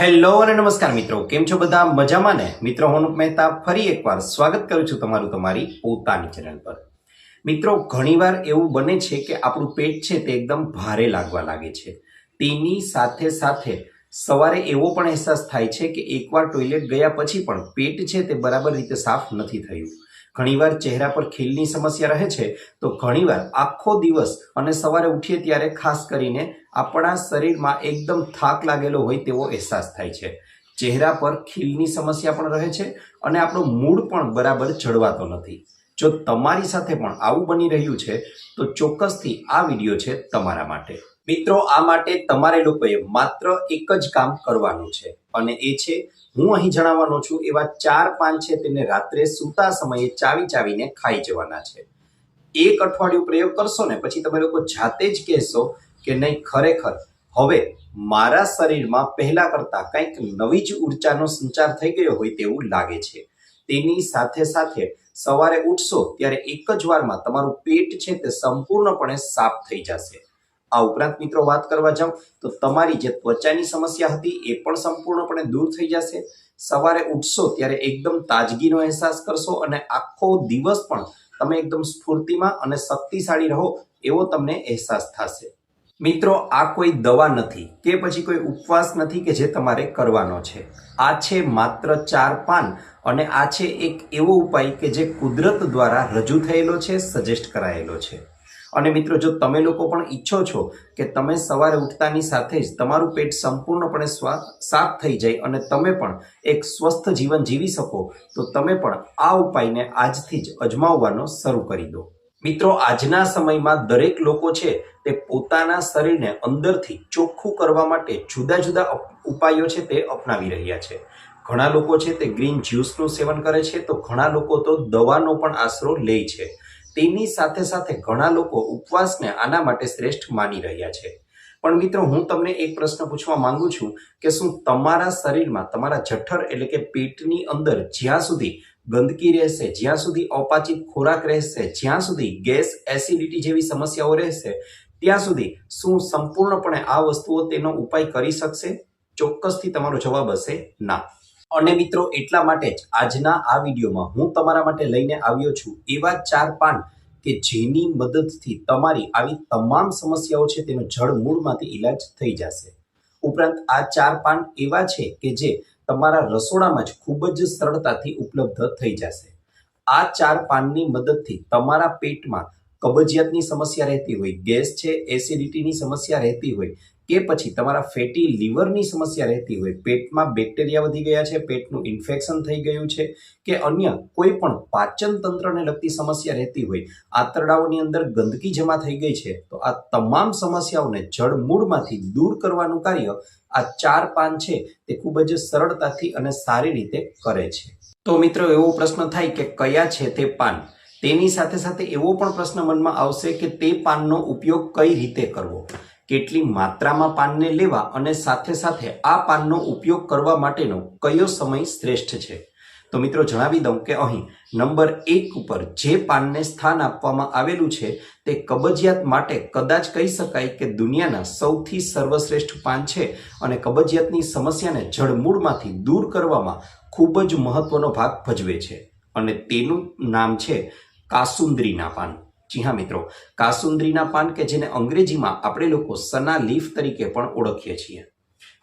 Hello અને નમસ્કાર મિત્રો, કેમ છો બધા? મજામાં ને? મિત્રો, હું મહેતા ફરી એકવાર સ્વાગત કરું છું તમારું તમારી પોતાની ચેનલ પર. મિત્રો, ઘણીવાર એવું બને છે કે આપણું પેટ છે તે એકદમ ભારે લાગવા લાગે છે. તેની સાથે સાથે સવારે એવો પણ અહેસાસ થાય છે કે એકવાર ટોયલેટ ગયા પછી પણ પેટ છે તે બરાબર રીતે સાફ નથી થયું. ઘણીવાર ચહેરા પર ખીલની સમસ્યા રહે છે તો ઘણીવાર આખો દિવસ અને સવારે ઉઠીએ ત્યારે ખાસ કરીને આપણા શરીરમાં એકદમ થાક લાગેલો હોય તેવો અહેસાસ થાય છે. ચહેરા પર ખીલની સમસ્યા પણ રહે છે અને આપણો મૂડ પણ બરાબર જળવાતો નથી. જો તમારી સાથે પણ આવું બની રહ્યું છે, તો ચોક્કસથી આ વીડિયો છે તમારા માટે. મિત્રો, આ માટે તમારે લોકોએ માત્ર એક જ કામ કરવાનું છે અને એ છે, હું અહીં જણાવવાનો છું, એવા ચાર પાન છે તેને રાત્રે સૂતા સમયે ચાવી ચાવીને ખાઈ જવાના છે. એક અઠવાડિયું પ્રયોગ કરશો ને, પછી તમે લોકો જાતે જ કહેશો કે નહીં, ખરેખર હવે મારા શરીરમાં પહેલા કરતા કંઈક નવી જ ઉર્જાનો સંચાર થઈ ગયો હોય તેવું લાગે છે. તેની સાથે સાથે સવારે ઉઠશો ત્યારે એક જ વારમાં તમારું પેટ છે તે સંપૂર્ણપણે સાફ થઈ જશે. આ ઉપરાંત મિત્રો વાત કરવા જાઉં તો તમારી જે ત્વચાની સમસ્યા હતી એ પણ સંપૂર્ણપણે દૂર થઈ જશે. સવારે ઉઠશો ત્યારે એકદમ તાજગીનો અહેસાસ કરશો અને આખો દિવસ પણ તમે એકદમ સ્ફૂર્તિમાં અને શક્તિશાળી રહો એવો તમને અહેસાસ થશે. મિત્રો, આ કોઈ દવા નથી કે પછી કોઈ ઉપવાસ નથી કે જે તમારે કરવાનો છે. આ છે માત્ર ચાર પાન અને આ છે એક એવો ઉપાય કે જે કુદરત દ્વારા રજૂ થયેલો છે સજેસ્ટ કરાયેલો છે. અને મિત્રો, જો તમે લોકો પણ ઈચ્છો છો કે તમે સવારે ઉઠતાની સાથે જ તમારું પેટ સંપૂર્ણપણે સાફ થઈ જાય અને તમે પણ એક સ્વસ્થ જીવન જીવી શકો, તો તમે પણ આ ઉપાયને આજથી જ અજમાવવાનો શરૂ કરી દો. મિત્રો, આજના સમયમાં દરેક લોકો છે તે પોતાના શરીરને અંદરથી ચોખ્ખું કરવા માટે જુદા જુદા ઉપાયો છે તે અપનાવી રહ્યા છે. ઘણા લોકો છે તે ગ્રીન જ્યુસનું સેવન કરે છે, તો ઘણા લોકો તો દવાનો પણ આશરો લે છે. તેની સાથે સાથે ઘણા લોકો ઉપવાસને આના માટે શ્રેષ્ઠ માની રહ્યા છે. પણ મિત્રો, હું તમને એક પ્રશ્ન પૂછવા માંગુ છું કે શું તમારા શરીરમાં તમારા જઠર એટલે કે પેટની અંદર જ્યાં સુધી ગંદકી રહેશે, જ્યાં સુધી અપાચિત ખોરાક રહેશે, જ્યાં સુધી ગેસ એસિડિટી જેવી સમસ્યાઓ રહેશે, ત્યાં સુધી શું સંપૂર્ણપણે આ વસ્તુઓ તેનો ઉપાય કરી શકશે? ચોક્કસથી તમારો જવાબ હશે ના. અને મિત્રો, એટલા માટે જ આજના આ વિડીયોમાં હું તમારા માટે લઈને આવ્યો છું એવા ચાર પાન કે જેની મદદથી તમારી આવી તમામ સમસ્યાઓ છે તેનો જડ મૂળમાંથી ઈલાજ થઈ જશે. ઉપરાંત આ ચાર પાન એવા છે કે જે તમારા રસોડામાં જ ખૂબ જ સરળતાથી ઉપલબ્ધ થઈ જશે. આ ચાર પાનની મદદથી તમારા પેટમાં કબજિયાતની સમસ્યા રહેતી હોય, ગેસ છે, એસિડિટીની સમસ્યા રહેતી હોય કે પછી તમારા ફેટી લીવરની સમસ્યા રહેતી હોય, પેટમાં બેક્ટેરિયા વધી ગયા છે, પેટનું ઇન્ફેક્શન થઈ ગયું છે કે અન્ય કોઈ પણ પાચન તંત્રને લગતી સમસ્યા રહેતી હોય, આંતરડાઓની અંદર ગંદકી જમા થઈ ગઈ છે, તો આ તમામ સમસ્યાઓને જળમૂળમાંથી દૂર કરવાનું કાર્ય આ ચાર પાન છે તે ખૂબ જ સરળતાથી અને સારી રીતે કરે છે. તો મિત્રો એવો પ્રશ્ન થાય કે કયા છે તે પાન? તેની સાથે સાથે એવો પણ પ્રશ્ન મનમાં આવશે કે તે પાનનો ઉપયોગ કઈ રીતે કરવો? કેટલી માત્રામાં પાનને લેવા અને સાથે સાથે આ પાનનો ઉપયોગ કરવા માટેનો કયો સમય શ્રેષ્ઠ છે? તો મિત્રો જણાવી દઉં કે અહીં નંબર એક ઉપર જે પાનને સ્થાન આપવામાં આવેલું છે તે કબજિયાત માટે કદાચ કહી શકાય કે દુનિયાના સૌથી સર્વશ્રેષ્ઠ પાન છે અને કબજિયાતની સમસ્યાને જડમૂળમાંથી દૂર કરવામાં ખૂબ જ મહત્વનો ભાગ ભજવે છે. અને તેનું નામ છે કાસુંદરીના પાન. જી હા, મિત્રો. કાસુંદરીના પાન કે જેને અંગ્રેજીમાં આપણે લોકો સના લીફ તરીકે પણ ઓળખીએ છીએ.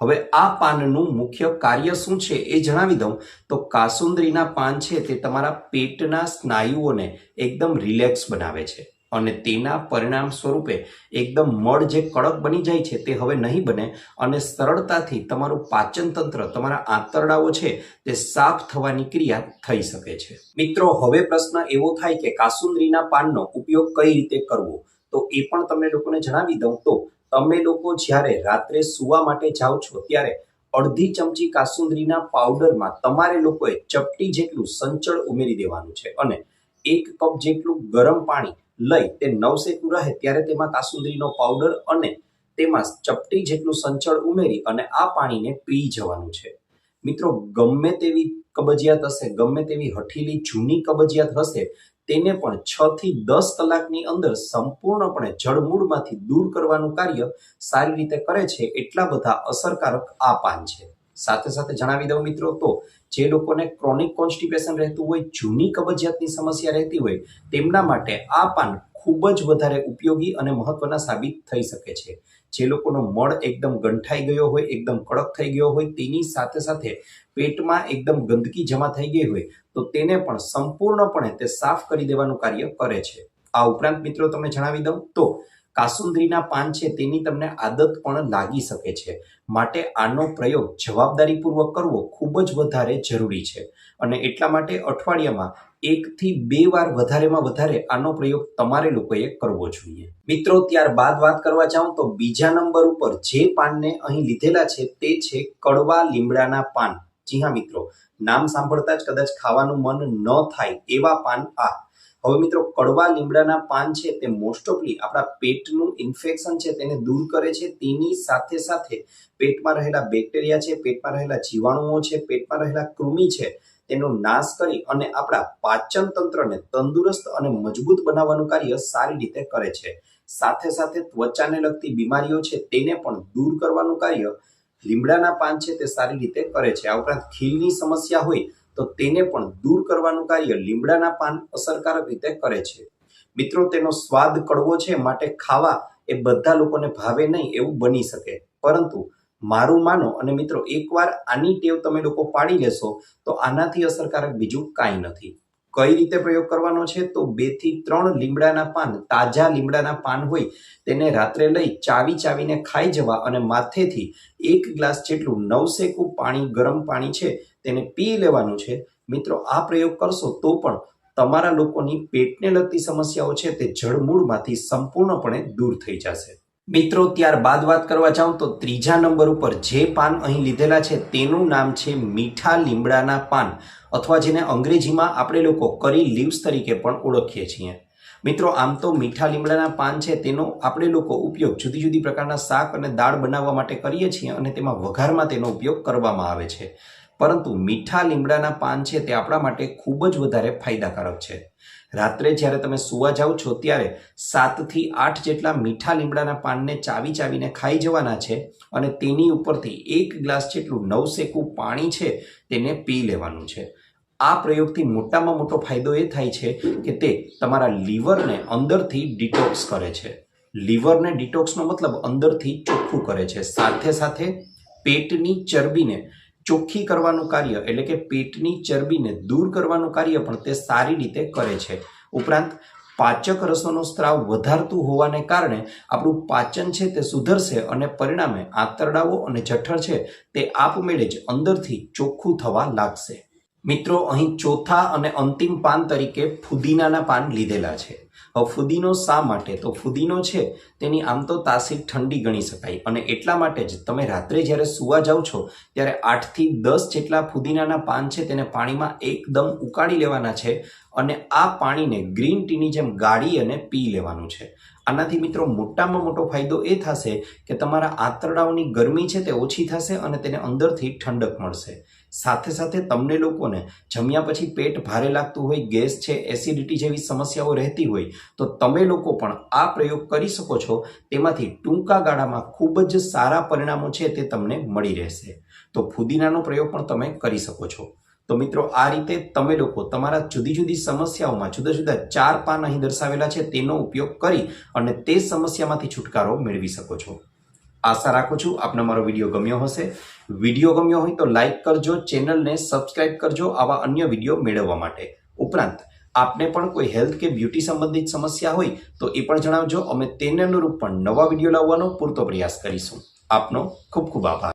હવે આ પાનનું મુખ્ય કાર્ય શું છે એ જણાવી દઉં. તો કાસુંદરીના પાન છે તે તમારા પેટના સ્નાયુઓને એકદમ રિલેક્સ બનાવે છે. અને તેના પરિણામ સ્વરૂપે એકદમ મળ જે કડક બની જાય છે તે હવે નહીં બને અને સરળતાથી તમારું પાચન તંત્ર તમારા આંતરડાઓ છે તે સાફ થવાની ક્રિયા થઈ શકે છે. મિત્રો, હવે પ્રશ્ન એવો થાય કે કાસુંદરીના પાનનો ઉપયોગ કઈ રીતે કરવો? તો એ પણ તમને લોકોને જણાવી દઉં તો, તમે લોકો જ્યારે રાત્રે સૂવા માટે જાઓ છો ત્યારે અડધી ચમચી કાસુંદરીના પાવડરમાં તમારે લોકોએ ચપટી જેટલું સંચળ ઉમેરી દેવાનું છે અને એક કપ જેટલું ગરમ પાણી લઈ તે નવસેકું રહે ત્યારે તેમાં કાસુંદરીનો પાવડર અને તેમાં ચપટી જેટલું સંચળ ઉમેરી અને આ પાણીને પી જવાનું છે. મિત્રો, ગમે તેવી કબજિયાત હશે, ગમે તેવી હઠીલી જૂની કબજિયાત હશે, તેને પણ છ થી દસ કલાકની અંદર સંપૂર્ણપણે જળમૂળમાંથી દૂર કરવાનું કાર્ય સારી રીતે કરે છે, એટલા બધા અસરકારક આ પાન છે. સાથે સાથે જણાવી દઉં મિત્રો તો, જે લોકોને ક્રોનિક કોન્સ્ટિપેશન રહેતું હોય, જૂની કબજિયાતની સમસ્યા રહેતી હોય, તેમના માટે આ પાન ખૂબ જ વધારે ઉપયોગી અને મહત્વના સાબિત થઈ શકે છે. જે લોકોનો મળ એકદમ ગંઠાઈ ગયો હોય, એકદમ કડક થઈ ગયો હોય, તેની સાથે સાથે પેટમાં એકદમ ગંદકી જમા થઈ ગઈ હોય, તો તેને પણ સંપૂર્ણપણે તે સાફ કરી દેવાનું કાર્ય કરે છે. આ ઉપરાંત મિત્રો તમને જણાવી દઉં તો કાસુંદરીના પાન છે તેની તમને આદત પણ લાગી શકે છે. માટે આનો પ્રયોગ જવાબદારીપૂર્વક કરવો ખૂબ જ વધારે જરૂરી છે. અને એટલા માટે અઠવાડિયામાં એકથી બે વાર વધારેમાં વધારે આનો પ્રયોગ તમારે લોકોએ કરવો જોઈએ. મિત્રો, ત્યારબાદ વાત કરવા જાઉં તો બીજા નંબર ઉપર જે પાનને અહીં લીધેલા છે તે છે કડવા લીમડાના પાન. જી હા મિત્રો, નામ સાંભળતા જ કદાચ ખાવાનું મન ન થાય એવા પાન આ. હવે મિત્રો, કડવા લીમડાના પાન છે તે મોસ્ટ ઓફલી આપણા પેટનું ઇન્ફેક્શન છે તેને દૂર કરે છે. તેની સાથે સાથે પેટમાં રહેલા બેક્ટેરિયા છે, પેટમાં રહેલા જીવાણુઓ છે, પેટમાં રહેલા કૃમિ છે, તેનો નાશ કરી અને આપણા પાચન તંત્રને તંદુરસ્ત અને મજબૂત બનાવવાનું કાર્ય સારી રીતે કરે છે. સાથે સાથે ત્વચાને લગતી બીમારીઓ છે તેને પણ દૂર કરવાનું કાર્ય લીમડાના પાન છે તે સારી રીતે કરે છે. આ ઉપરાંત ખીલની સમસ્યા હોય તો તેને પણ દૂર કરવાનું કાર્ય લીમડાના પાન અસરકારક રીતે કરે છે. મિત્રો, તેનો સ્વાદ કડવો છે, માટે ખાવા એ બધા લોકોને ભાવે નહીં એવું બની શકે. પરંતુ મારું માનો અને મિત્રો, એકવાર આની ટેવ તમે લોકો પાડી લેશો, તો આનાથી અસરકારક બીજું કાંઈ નથી. કઈ રીતે પ્રયોગ કરવાનો છે? તો બેથી ત્રણ લીમડાના પાન, તાજા લીમડાના પાન હોય, તેને રાત્રે લઈ ચાવી ચાવીને ખાઈ જવા અને માથેથી એક ગ્લાસ જેટલું નવસેકું પાણી ગરમ પાણી છે તેને પી લેવાનું છે. મિત્રો, આ પ્રયોગ કરશો તો પણ તમારા લોકોની પેટને લગતી સમસ્યાઓ છે તે જળમૂળમાંથી સંપૂર્ણપણે દૂર થઈ જશે. મિત્રો, ત્યારબાદ વાત કરવા જાઉં તો ત્રીજા નંબર ઉપર જે પાન અહીં લીધેલા છે તેનું નામ છે મીઠા લીમડાના પાન, અથવા જેને અંગ્રેજીમાં આપણે લોકો કરી લીવ્સ તરીકે પણ ઓળખીએ છીએ. મિત્રો, આમ તો મીઠા લીમડાના પાન છે તેનો આપણે લોકો ઉપયોગ જુદી જુદી પ્રકારના શાક અને દાળ બનાવવા માટે કરીએ છીએ અને તેમાં વઘારમાં તેનો ઉપયોગ કરવામાં આવે છે. પરંતુ મીઠા લીમડાના પાન છે તે આપણા માટે ખૂબ જ વધારે ફાયદાકારક છે. રાત્રે જ્યારે તમે સુવા જાઓ છો ત્યારે સાતથી આઠ જેટલા મીઠા લીમડાના પાનને ચાવી ચાવીને ખાઈ જવાના છે અને તેની ઉપરથી એક ગ્લાસ જેટલું નવસેકું પાણી છે તેને પી લેવાનું છે. આ પ્રયોગથી મોટામાં મોટો ફાયદો એ થાય છે કે તે તમારા લીવરને અંદરથી ડિટોક્સ કરે છે. લીવરને ડિટોક્સનો મતલબ અંદરથી ચોખ્ખું કરે છે. સાથે સાથે પેટની ચરબીને ચોખ્ખી કરવાનું કાર્ય એટલે કે પેટની ચરબીને દૂર કરવાનું કાર્ય પણ તે સારી રીતે કરે છે. ઉપરાંત પાચક રસોનો સ્ત્રાવ વધારતું હોવાને કારણે આપણું પાચન છે તે સુધરશે અને પરિણામે આંતરડાઓ અને જઠર છે તે આપમેળે જ અંદરથી ચોખ્ખું થવા લાગશે. મિત્રો, અહીં ચોથા અને અંતિમ પાન તરીકે ફુદીનાના પાન લીધેલા છે. હવે ફુદીનો શા માટે? તો ફુદીનો છે, તેની આમ તો તાસીર ઠંડી ગણી શકાય. અને એટલા માટે જ તમે રાત્રે જ્યારે સુવા જાઓ છો, ત્યારે આઠથી દસ જેટલા ફુદીનાના પાન છે, તેને પાણીમાં એકદમ ઉકાળી લેવાના છે અને આ પાણીને ગ્રીન ટીની જેમ ગાળી અને પી લેવાનું છે. આનાથી મિત્રો, મોટામાં મોટો ફાયદો એ થશે કે તમારા આંતરડાઓની ગરમી છે તે ઓછી થશે અને તેને અંદરથી ઠંડક મળશે. સાથે સાથે તમને લોકોને જમ્યા પછી પેટ ભારે લાગતું હોય, ગેસ છે, એસિડિટી જેવી સમસ્યાઓ રહેતી હોય, તો તમે લોકો પણ આ પ્રયોગ કરી શકો છો. તેમાંથી ટૂંકા ગાળામાં ખૂબ જ સારા પરિણામો છે તે તમને મળી રહેશે. તો ફુદીનાનો પ્રયોગ પણ તમે કરી શકો છો. તો મિત્રો, આ રીતે તમે લોકો તમારા જુદી જુદી સમસ્યાઓમાં જુદા જુદા ચાર પાન અહીં દર્શાવેલા છે, તેનો ઉપયોગ કરી અને તે સમસ્યામાંથી છુટકારો મેળવી શકો છો. આશા રાખું છું આપને મારો વીડિયો ગમ્યો હશે. વીડિયો ગમ્યો હોય તો લાઈક કરજો, ચેનલને સબસ્ક્રાઇબ કરજો આવા અન્ય વીડિયો મેળવવા માટે. ઉપરાંત, આપને પણ કોઈ હેલ્થ કે બ્યુટી સંબંધિત સમસ્યા હોય તો એ પણ જણાવજો. અમે તેને અનુરૂપ પણ નવા વીડિયો લાવવાનો પૂરતો પ્રયાસ કરીશું. આપનો ખૂબ ખૂબ આભાર.